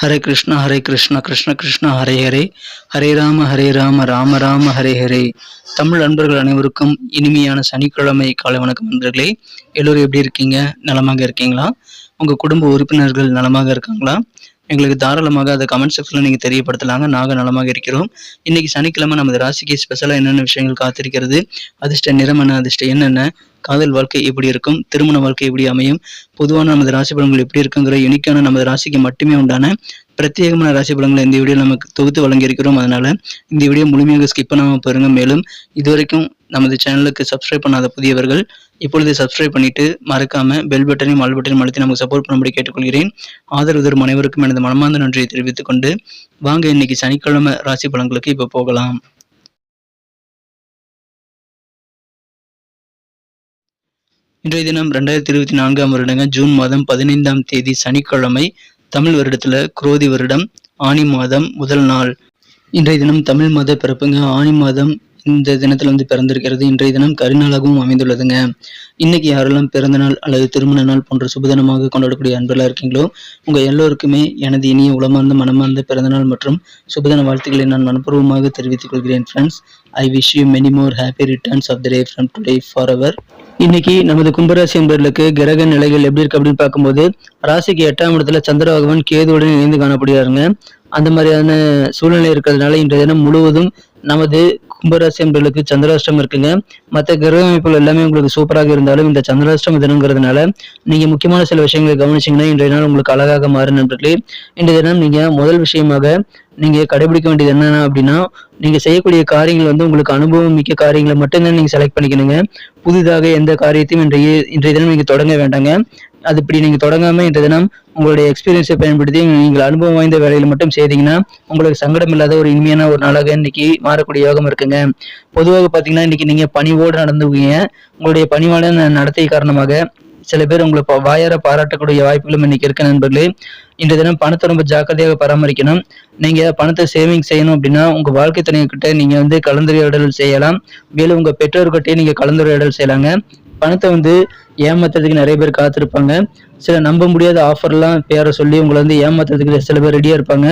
ஹரே கிருஷ்ணா ஹரே கிருஷ்ணா கிருஷ்ண கிருஷ்ணா ஹரே ஹரே. ஹரே ராம ஹரே ராம ராம ராம ஹரே ஹரே. தமிழ் நண்பர்கள் அனைவருக்கும் இனிமையான சனிக்கிழமை காலை வணக்கம் நண்பர்களே. எல்லோரும் எப்படி இருக்கீங்க? நலமாக இருக்கீங்களா? உங்கள் குடும்ப உறுப்பினர்கள் நலமாக இருக்காங்களா? எங்களுக்கு தாராளமாக அதை கமெண்ட் செக்ஷனில் நீங்கள் தெரியப்படுத்தலாங்க. நாங்கள் நலமாக இருக்கிறோம். இன்னைக்கு சனிக்கிழமை நமது ராசிக்கு ஸ்பெஷலாக என்னென்ன விஷயங்கள் காத்திருக்கிறது? அதிர்ஷ்ட நிறம் என்ன அதிர்ஷ்ட என்னென்ன? காதல் வாழ்க்கை எப்படி இருக்கும்? திருமண வாழ்க்கை எப்படி அமையும்? பொதுவான நமது ராசி பலன்கள் எப்படி இருக்குங்கிற யூனிக்கான நமது ராசிக்கு மட்டுமே உண்டான பிரத்யேகமான ராசி பலன்களை இந்த வீடியோ நமக்கு தொகுத்து வழங்கியிருக்கிறோம். அதனால இந்த வீடியோ முழுமையாக ஸ்கிப் பண்ணாமல் பாருங்க. மேலும் இதுவரைக்கும் நமது சேனலுக்கு சப்ஸ்கிரைப் பண்ணாத புதியவர்கள் இப்பொழுது சப்ஸ்கிரைப் பண்ணிட்டு மறக்காம பெல் பட்டனையும் ஆல் பட்டனையும் அழுத்தி நமக்கு சப்போர்ட் பண்ணும்படி கேட்டுக்கொள்கிறேன். ஆதரவு தரும் அனைவருக்கும் எனது மனமார்ந்த நன்றியை தெரிவித்துக் கொண்டு வாங்க இன்னைக்கு சனிக்கிழமை ராசி பலன்களுக்கு இப்போ போகலாம். இன்றைய தினம் ரெண்டாயிரத்தி இருபத்தி நான்காம் வருடங்க ஜூன் மாதம் பதினைந்தாம் தேதி சனிக்கிழமை தமிழ் வருடத்துல குரோதி வருடம் ஆனி மாதம் முதல் நாள். இன்றைய தினம் தமிழ் மாத பிறப்புங்க. ஆணி மாதம் இந்த தினத்துல வந்து பிறந்திருக்கிறது. இன்றைய தினம் கரிநாளாகவும் அமைந்துள்ளதுங்க. இன்னைக்கு யாரெல்லாம் பிறந்த நாள் அல்லது திருமண நாள் போன்ற சுபதினமாக கொண்டாடக்கூடிய அன்பெல்லாம் இருக்கீங்களோ உங்க எல்லோருக்குமே எனது இனிய உளமார்ந்த மனமார்ந்த பிறந்தநாள் மற்றும் சுபதின வாழ்த்துக்களை நான் மனப்பூர்வமாக தெரிவித்துக் கொள்கிறேன் friends I wish you many more happy returns of the day from today for அவர் இன்னைக்கு நமது கும்பராசி என்பவர்களுக்கு கிரக நிலைகள் எப்படி இருக்கு அப்படின்னு பார்க்கும்போது ராசிக்கு எட்டாம் இடத்துல சந்திர பகவான் கேதுவுடன் இணைந்து காணப்படுகிறாருங்க. அந்த மாதிரியான சூழ்நிலை இருக்கிறதுனால இன்றைய தினம் முழுவதும் நமது கும்பராசி என்பவர்களுக்கு சந்திராஷ்டம் இருக்குங்க. மற்ற கிரக அமைப்புகள் எல்லாமே உங்களுக்கு சூப்பராக இருந்தாலும் இந்த சந்திராஷ்டம் தினங்கிறதுனால நீங்க முக்கியமான சில விஷயங்களை கவனிச்சிங்கன்னா இன்றைய நாள் உங்களுக்கு அழகாக மாறும் நண்பர்களே. இன்றைய தினம் நீங்க முதல் விஷயமாக நீங்க கடைபிடிக்க வேண்டியது என்னென்ன அப்படின்னா நீங்க செய்யக்கூடிய காரியங்கள் வந்து உங்களுக்கு அனுபவம் மிக்க காரியங்களை மட்டும்தான் நீங்க செலக்ட் பண்ணிக்கணுங்க. புதிதாக எந்த காரியத்தையும் இன்றைய இன்றைய தினம் நீங்க தொடங்க வேண்டாங்க. அது இப்படி நீங்க தொடங்காம இன்றைய தினம் உங்களுடைய எக்ஸ்பீரியன்ஸை பயன்படுத்தி நீங்கள் அனுபவம் வாய்ந்த வேலையில மட்டும் செய்தீங்கன்னா உங்களுக்கு சங்கடம் இல்லாத ஒரு இனிமையான ஒரு நாளாக இன்னைக்கு மாறக்கூடிய யோகம் இருக்குங்க. பொதுவாக பாத்தீங்கன்னா இன்னைக்கு நீங்க பணிவோடு நடந்துக்குவீங்க உங்களுடைய பணிவான நடத்தை காரணமாக சில பேர் உங்களை வாயார பாராட்டக்கூடிய வாய்ப்புகளும் இன்னைக்கு இருக்க நண்பர்களே. இன்றைய தினம் பணத்தை ரொம்ப ஜாக்கிரதையாக பராமரிக்கணும். நீங்க பணத்தை சேவிங் செய்யணும் அப்படின்னா உங்க வாழ்க்கை துணைக்கிட்ட நீங்க வந்து கலந்துரையாடல் செய்யலாம். மேலும் உங்க பெற்றோர்கிட்டயே நீங்க கலந்துரையாடல் செய்யலாங்க. பணத்தை வந்து ஏமாத்துறதுக்கு நிறைய பேர் காத்திருப்பாங்க. சில நம்ப முடியாத ஆஃபர்லாம் பேர சொல்லி உங்களை வந்து ஏமாத்துறதுக்கு சில பேர் ரெடியா இருப்பாங்க.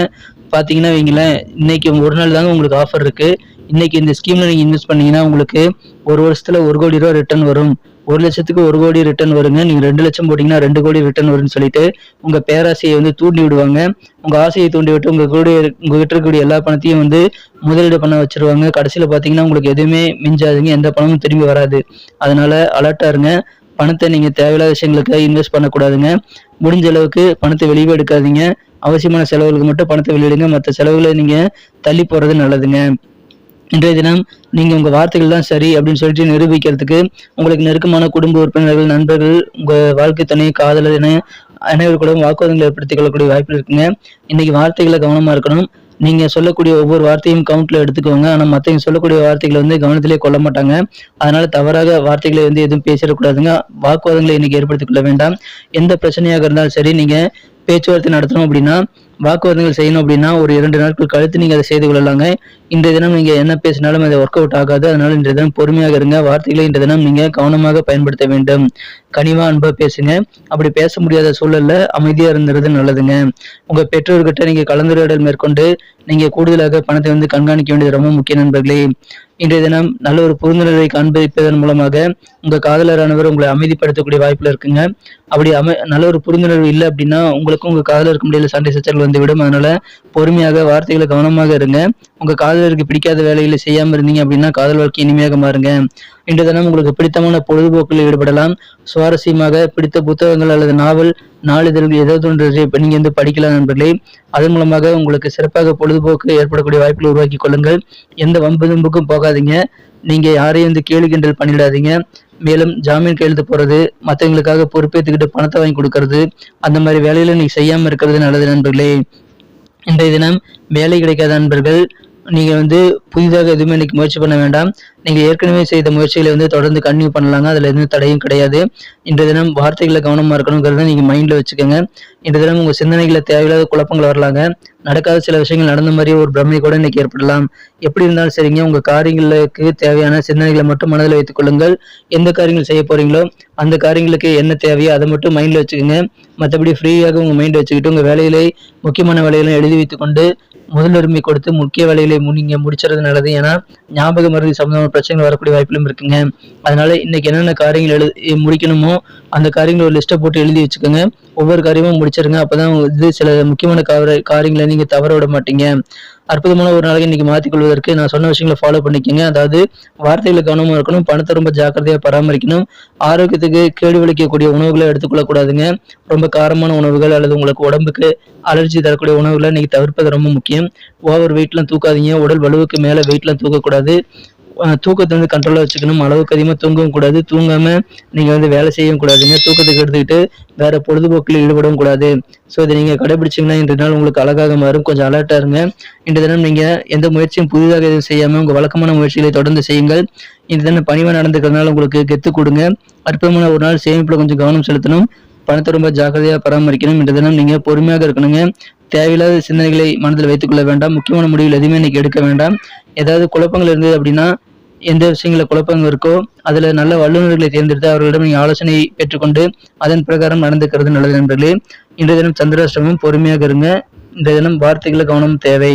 பாத்தீங்கன்னா வைங்களேன் இன்னைக்கு ஒரு நாள் தாங்க உங்களுக்கு ஆஃபர் இருக்கு. இன்னைக்கு இந்த ஸ்கீம்ல நீங்க இன்வெஸ்ட் பண்ணீங்கன்னா உங்களுக்கு ஒரு வருஷத்துல ஒரு கோடி ரூபா ரிட்டர்ன் வரும். ஒரு லட்சத்துக்கு ஒரு கோடி ரிட்டர்ன் வருங்க. நீங்க ரெண்டு லட்சம் போட்டீங்கன்னா ரெண்டு கோடி ரிட்டர்ன் வரும்னு சொல்லிட்டு உங்க பேராசையை வந்து தூண்டி விடுவாங்க. உங்க ஆசையை தூண்டி விட்டு உங்கள் கூட உங்ககிட்ட இருக்கக்கூடிய எல்லா பணத்தையும் வந்து முதலீடு பண்ண வச்சிருவாங்க. கடைசியில பாத்தீங்கன்னா உங்களுக்கு எதுவுமே மிஞ்சாதுங்க. எந்த பணமும் திரும்பி வராது. அதனால அலர்ட்டா இருங்க. பணத்தை நீங்க தேவையில்லாத விஷயங்களுக்கு இன்வெஸ்ட் பண்ணக்கூடாதுங்க. முடிஞ்ச அளவுக்கு பணத்தை வெளியே எடுக்காதீங்க. அவசியமான செலவுகளுக்கு மட்டும் பணத்தை வெளியிடுங்க. மற்ற செலவுகளை நீங்க தள்ளி போறது நல்லதுங்க. இன்றைய தினம் நீங்கள் உங்கள் வார்த்தைகள் தான் சரி அப்படின்னு சொல்லிட்டு நிரூபிக்கிறதுக்கு உங்களுக்கு நெருக்கமான குடும்ப உறுப்பினர்கள் நண்பர்கள் உங்கள் வாழ்க்கை துணை காதலர் என அனைவருக்கூட வாக்குவாதங்களை ஏற்படுத்திக் கொள்ளக்கூடிய வாய்ப்பு இருக்குங்க. இன்னைக்கு வார்த்தைகளை கவனமாக இருக்கணும். நீங்கள் சொல்லக்கூடிய ஒவ்வொரு வார்த்தையும் கவுண்ட்ல எடுத்துக்கோங்க. ஆனால் மற்றவங்க சொல்லக்கூடிய வார்த்தைகளை வந்து கவனத்திலே கொள்ள மாட்டாங்க. அதனால தவறாக வார்த்தைகளை வந்து எதுவும் பேசிடக்கூடாதுங்க. வாக்குவாதங்களை இன்னைக்கு ஏற்படுத்திக் கொள்ள வேண்டாம். எந்த பிரச்சனையாக இருந்தாலும் சரி நீங்கள் பேச்சுவார்த்தை நடத்தணும் அப்படின்னா வாக்குவாதங்கள் செய்யணும் அப்படின்னா ஒரு இரண்டு நாட்கள் கழித்து நீங்கள் அதை செய்து கொள்ளலாங்க. இன்றைய தினம் நீங்க என்ன பேசினாலும் அது ஒர்க் அவுட் ஆகாது. அதனால இன்றைய தினம் பொறுமையாக இருங்க. வார்த்தைகளை இன்றைய தினம் நீங்க கவனமாக பயன்படுத்த வேண்டும். கனிவா அன்பா பேசுங்க. அப்படி பேச முடியாத சூழல்ல அமைதியா இருந்துறது நல்லதுங்க. உங்க பெற்றோர்கிட்ட நீங்க கலந்துரையாடல் மேற்கொண்டு நீங்க கூடுதலாக பணத்தை வந்து கண்காணிக்க வேண்டியது ரொம்ப முக்கிய நண்பர்களே. இன்றைய தினம் நல்ல ஒரு புரிந்துணர்வை காண்பிப்பதன் மூலமாக உங்க காதலரானவர் உங்களை அமைதிப்படுத்தக்கூடிய வாய்ப்புல இருக்குங்க. அப்படி அமை நல்ல ஒரு புரிந்துணர்வு இல்லை அப்படின்னா உங்களுக்கும் உங்க காதலருக்கு முடியல சண்டை சச்சரவு வந்து விடும் அதனால பொறுமையாக வார்த்தைகளை கவனமாக இருங்க. உங்க காதலருக்கு பிடிக்காத வேலைகளை செய்யாம இருந்தீங்க அப்படின்னா காதல் வாழ்க்கை இனிமையாக மாறுங்க. இன்றைய தினம் உங்களுக்கு பிடித்தமான பொழுதுபோக்கில் ஈடுபடலாம். சுவாரஸ்யமாக பிடித்த புத்தகங்கள் அல்லது நாவல் நாளிதழ்கள் ஏதாவது ஒன்று நீங்க வந்து படிக்கலாம் நண்பர்களே. அதன் மூலமாக உங்களுக்கு சிறப்பாக பொழுதுபோக்கு ஏற்படக்கூடிய வாய்ப்புகளை உருவாக்கி கொள்ளுங்கள். எந்த வம்பு தும்புக்கும் போகாதீங்க. நீங்க யாரையும் வந்து கேலி கிண்டல் பண்ணிடாதீங்க. மேலும் ஜாமீன் கையெழுத்து போறது மற்றவங்களுக்காக பொறுப்பேற்றுக்கிட்டு பணத்தை வாங்கி கொடுக்கறது அந்த மாதிரி வேலையில நீங்க செய்யாம இருக்கிறது நல்லது நண்பர்களே. இன்றைய தினம் வேலை கிடைக்காத நண்பர்கள் நீங்கள் வந்து புதிதாக எதுவுமே இன்னைக்கு முயற்சி பண்ண வேண்டாம். நீங்கள் ஏற்கனவே செய்த முயற்சிகளை வந்து தொடர்ந்து கன்டினியூ பண்ணலாங்க. அதில் எதுவும் தடையும் கிடையாது. இன்றைய தினம் வார்த்தைகளை கவனமாக இருக்கணுங்கிறத நீங்கள் மைண்டில் வச்சுக்கோங்க. இன்றைய தினம் உங்கள் சிந்தனைகளை தேவையில்லாத குழப்பங்கள் வரலாங்க. நடக்காத சில விஷயங்கள் நடந்த மாதிரி ஒரு பிரமை கூட இன்றைக்கி ஏற்படலாம். எப்படி இருந்தாலும் சரிங்க. உங்கள் காரியங்களுக்கு தேவையான சிந்தனைகளை மட்டும் மனதில் வைத்துக் கொள்ளுங்கள். எந்த காரியங்கள் செய்ய போகிறீங்களோ அந்த காரியங்களுக்கு என்ன தேவையோ அதை மட்டும் மைண்டில் வச்சுக்கோங்க. மற்றபடி ஃப்ரீயாக உங்கள் மைண்டை வச்சுக்கிட்டு உங்கள் வேலையிலே முக்கியமான வேலைகளை எழுதி வைத்துக்கொண்டு முதலுரிமை கொடுத்து முக்கிய வேலைகளை மு- நீங்க முடிச்சுறது நல்லது. ஏன்னா ஞாபக மருதி சம்பந்தமான பிரச்சனைகள் வரக்கூடிய வாய்ப்புகளும் இருக்குங்க. அதனால இன்னைக்கு என்னென்ன காரியங்கள் எழு முடிக்கணுமோ அந்த காரியங்களை ஒரு லிஸ்ட்டை போட்டு எழுதி வச்சுக்கோங்க. ஒவ்வொரு காரியமும் முடிச்சிருங்க. அப்போதான் இது சில முக்கியமான கார காரியங்களை நீங்கள் தவற விட மாட்டீங்க. அற்புதமான ஒரு நாளைக்கு இன்னைக்கு மாற்றிக்கொள்வதற்கு நான் சொன்ன விஷயங்களை ஃபாலோ பண்ணிக்கோங்க. அதாவது வார்த்தைகளை கவனமாக இருக்கணும். பணத்தை ரொம்ப ஜாக்கிரதையாக பராமரிக்கணும். ஆரோக்கியத்துக்கு கேடு விளைக்கக்கூடிய உணவுகளை எடுத்துக்கொள்ளக்கூடாதுங்க. ரொம்ப காரமான உணவுகள் அல்லது உங்களுக்கு உடம்புக்கு அலர்ஜி தரக்கூடிய உணவுகளை இன்றைக்கி தவிர்ப்பது ரொம்ப முக்கியம். ஓவர் வெயிட்லாம் தூக்காதீங்க. உடல் வலுவுக்கு மேலே வெயிட்லாம் தூக்கக்கூடாது. தூக்கத்தை வந்து கண்ட்ரோலாக வச்சுக்கணும். அளவுக்கு அதிகமாக தூங்கவும் கூடாது. தூங்காமல் நீங்கள் வந்து வேலை செய்யவும் கூடாதுங்க. தூக்கத்துக்கு எடுத்துக்கிட்டு வேறு பொழுதுபோக்கில் ஈடுபடவும் கூடாது. ஸோ இதை நீங்கள் கடைபிடிச்சிங்கன்னா இன்றைய நாள் உங்களுக்கு அழகாக மாறும். கொஞ்சம் அலர்ட்டாக இருங்க. இன்றைய தினம் நீங்கள் எந்த முயற்சியும் புதிதாக எதுவும் செய்யாமல் உங்கள் வழக்கமான முயற்சிகளை தொடர்ந்து செய்யுங்கள். இந்த தினம் பணிவாக நடந்துக்கிறதுனால உங்களுக்கு கெத்து கொடுங்க. அற்புதமான ஒரு நாள். சேமிப்பில் கொஞ்சம் கவனம் செலுத்தணும். பணத்தை ரொம்ப ஜாக்கிரதையாக பராமரிக்கணும். இந்த தினம் நீங்க பொறுமையாக இருக்கணுங்க. தேவையில்லாத சிந்தனைகளை மனதில் வைத்துக் கொள்ள வேண்டாம். முக்கியமான முடிவுகள் எதுவுமே இன்னைக்கு எடுக்க வேண்டாம். ஏதாவது குழப்பங்கள் இருந்தது அப்படின்னா எந்த விஷயங்கள குழப்பங்கள் இருக்கோ அதுல நல்ல வல்லுநர்களை தேர்ந்தெடுத்து அவர்களிடம் நீங்க ஆலோசனை பெற்றுக்கொண்டு அதன் பிரகாரம் நடந்துக்கிறது நல்லது நண்பர்களே. இன்றைய தினம் சந்திராஷ்டமும். பொறுமையாக இருங்க. இந்த தினம் வார்த்தைகளை கவனம் தேவை.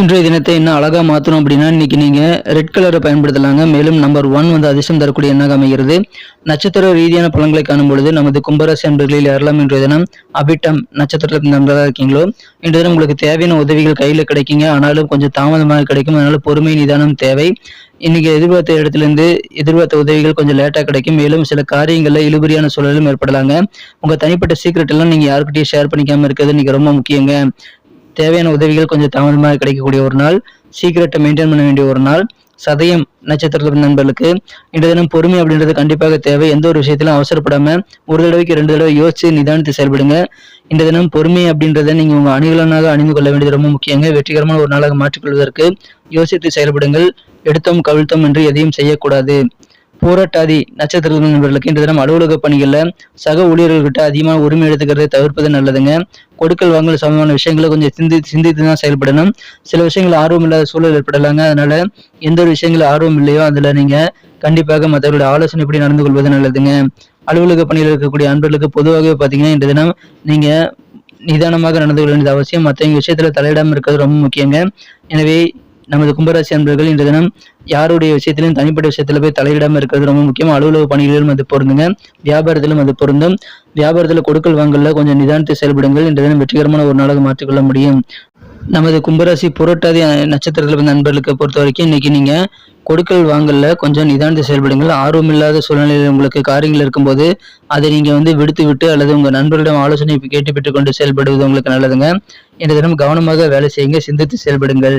இன்றைய தினத்தை இன்னும் அழகாக மாற்றணும் அப்படின்னா இன்னைக்கு நீங்கள் ரெட் கலரை பயன்படுத்தலாங்க. மேலும் நம்பர் ஒன் வந்து அதிர்ஷ்டம் தரக்கூடிய எண்ணாக அமைகிறது. நட்சத்திர ரீதியான பலன்களை காணும் பொழுது நமது கும்பராசி அன்பர்களில் யாரெல்லாம் இன்றைய தினம் அபிட்டம் நட்சத்திரத்தில் நண்பராக இருக்கீங்களோ இன்றைய தினம் உங்களுக்கு தேவையான உதவிகள் கையில் கிடைக்குங்க. ஆனாலும் கொஞ்சம் தாமதமாக கிடைக்கும். அதனால பொறுமை நிதானம் தேவை. இன்னைக்கு எதிர்பார்த்த இடத்துல இருந்து எதிர்பார்த்த உதவிகள் கொஞ்சம் லேட்டாக கிடைக்கும். மேலும் சில காரியங்களில் இழுபறியான சூழலும் ஏற்படலாங்க. உங்கள் தனிப்பட்ட சீக்ரெட் எல்லாம் நீங்கள் யாருக்கிட்டையும் ஷேர் பண்ணிக்காமல் இருக்கிறது இன்னைக்கு ரொம்ப முக்கியங்க. தேவையான உதவிகள் கொஞ்சம் தாமதமாக கிடைக்கக்கூடிய ஒரு நாள் சீக்கிரட்டை மெயின்டைன் பண்ண வேண்டிய ஒரு நாள். சதயம் நட்சத்திரத்தில் நண்பர்களுக்கு இன்றைய தினம் பொறுமை அப்படின்றது கண்டிப்பாக தேவை. எந்த ஒரு விஷயத்திலும் அவசரப்படாம ஒரு தடவைக்கு ரெண்டு தடவை யோசிச்சு நிதானித்து செயல்படுங்க. இந்த தினம் பொறுமை அப்படின்றத நீங்க உங்க அணிகலனாக அணிந்து கொள்ள வேண்டியது ரொம்ப முக்கியங்க. வெற்றிகரமான ஒரு நாளாக மாற்றிக்கொள்வதற்கு யோசித்து செயல்படுங்கள். எடுத்தோம் கவிழ்த்தோம் என்று எதையும் செய்யக்கூடாது. போராட்டாதி நட்சத்திர நண்பர்களுக்கு இன்று தினம் அலுவலக பணிகளில் சக ஊழியர்கள்கிட்ட அதிகமான உரிமை எடுத்துக்கிறதை தவிர்ப்பது நல்லதுங்க. கொடுக்கல் வாங்கல் சமமான விஷயங்களை கொஞ்சம் சிந்தித்து சிந்தித்து தான் செயல்படணும். சில விஷயங்கள் ஆர்வம் இல்லாத சூழல் ஏற்படலாங்க. அதனால எந்த ஒரு விஷயங்கள் ஆர்வம் இல்லையோ அதில் நீங்கள் கண்டிப்பாக மற்றவர்களுடைய ஆலோசனை எப்படி நடந்து கொள்வது நல்லதுங்க. அலுவலக பணியில் இருக்கக்கூடிய அன்பர்களுக்கு பொதுவாகவே பார்த்தீங்கன்னா இன்று தினம் நீங்கள் நிதானமாக நடந்து கொள்ள வேண்டியது அவசியம். மற்றவங்க விஷயத்தில் தலையிடாம இருக்கிறது ரொம்ப முக்கியங்க. எனவே நமது கும்பராசி அன்பர்கள் இன்றைய தினம் யாருடைய விஷயத்திலும் தனிப்பட்ட விஷயத்துல போய் தலையிடாம இருக்கிறது ரொம்ப முக்கியம்? அலுவலக பணிகளிலும் அது பொருந்துங்க. வியாபாரத்திலும் அது பொருந்தும். வியாபாரத்துல கொடுக்கல் வாங்கல கொஞ்சம் நிதானித்து செயல்படுங்கள். இன்றைய தினம் வெற்றிகரமான ஒரு நாளாக மாற்றிக்கொள்ள முடியும். நமது கும்பராசி புரட்டாதி நட்சத்திரத்தில் பிறந்த நண்பர்களுக்கு பொறுத்த வரைக்கும் இன்னைக்கு நீங்க கொடுக்கல் வாங்கல கொஞ்சம் நிதானித்து செயல்படுங்கள். ஆர்வம் இல்லாத சூழ்நிலையில் உங்களுக்கு காரியங்கள் இருக்கும்போது அதை நீங்க வந்து விடுத்து விட்டு அல்லது உங்க நண்பர்களிடம் ஆலோசனை கேட்டு பெற்றுக்கொண்டு செயல்படுவது உங்களுக்கு நல்லதுங்க. இந்த தினம் கவனமாக வேலை செய்யுங்க. சிந்தித்து செயல்படுங்கள்.